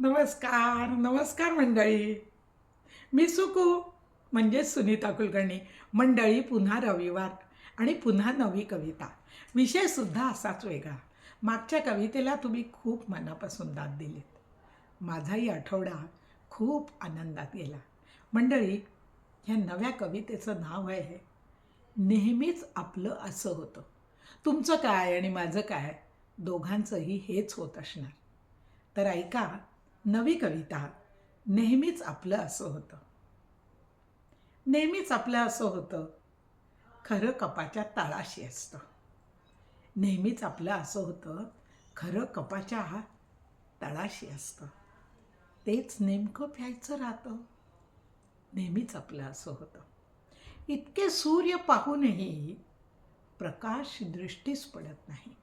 नमस्कार नमस्कार मंडळी. मी सुकू म्हणजे सुनीता कुलकर्णी. मंडळी पुन्हा रविवार आणि पुन्हा नवी कविता. विषयसुद्धा असाच वेगळा. मागच्या कवितेला तुम्ही खूप मनापासून दाद दिलीत. माझाही आठवडा खूप आनंदात गेला. मंडळी ह्या नव्या कवितेचं नाव आहे नेहमीच आपलं असं होतं. तुमचं काय आणि माझं काय? दोघांचंही हेच होत असणार. तर ऐका नवी कविता नेहमीच आपलं असं होतं. नेहमीच आपलं असं होतं. खरं कपाच्या तळाशी असतं. नेहमीच आपलं असं होतं. खरं कपाच्या तळाशी असतं. तेच नेमकं प्यायचं राहतं. नेहमीच आपलं असं होतं. इतके सूर्य पाहूनही प्रकाश दृष्टीस पडत नाही.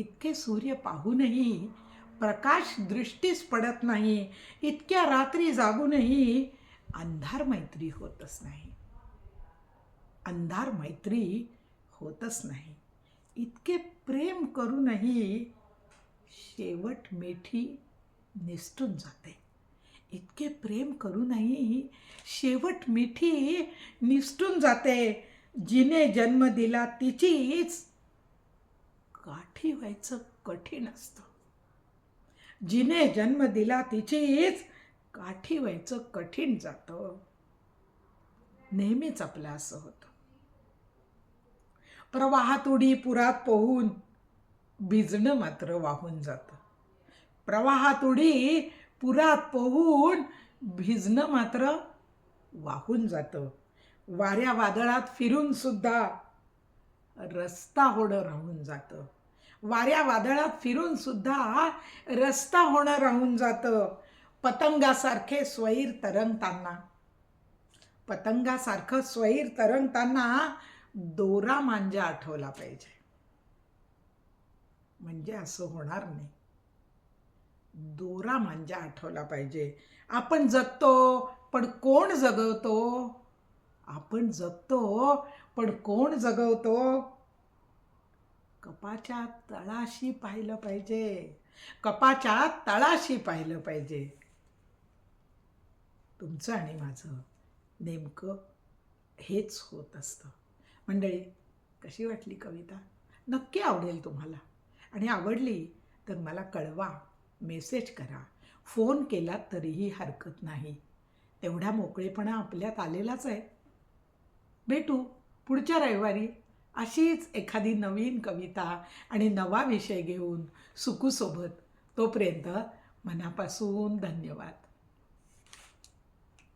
इतके सूर्य पाहूनही प्रकाश दृष्टीस पडत नाही इतक्या रात्री जागूनही अंधार मैत्री होतच नाही. अंधार मैत्री होतच नाही. इतके प्रेम करूनही शेवट मिठी निसटून जाते. इतके प्रेम करूनही शेवट मिठी निसटून जाते. जिने जन्म दिला तिचीच काठी व्हायचं कठीण असतं. जिने जन्म दिला तिचीच काठी व्हायचं कठीण जातं. नेहमीच आपलं असं होतं. प्रवाहात उडी पुरात पोहून भिजणं मात्र वाहून जातं. प्रवाहात उडी पुरात पोहून भिजणं मात्र वाहून जातं. वाऱ्या वादळात फिरून सुद्धा रस्ता होणं राहून जातं. वाऱ्या वादळात फिरून सुद्धा रस्ता होणं राहून जातं. पतंगासारखे स्वैर तरंगताना. पतंगासारखं स्वैर तरंगताना दोरा मांजा आठवला पाहिजे. म्हणजे असं होणार नाही. दोरा मांजा आठवला पाहिजे. आपण जगतो पण कोण जगवतो? आपण जगतो पण कोण जगवतो? कपाच्या तळाशी पाहिलं पाहिजे. कपाच्या तळाशी पाहिलं पाहिजे. तुमचं आणि माझं नेमकं हेच होत असतं. मंडळी कशी वाटली कविता? नक्की आवडेल तुम्हाला. आणि आवडली तर मला कळवा मेसेज करा. फोन केला तरीही हरकत नाही. तेवढा मोकळेपणा आपल्यात आलेलाच आहे. भेटू पुढच्या रविवारी. अशीच एखादी नवीन कविता आणि नवा विषय घेऊन सुकूसोबत तोपर्यंत मनापासून धन्यवाद.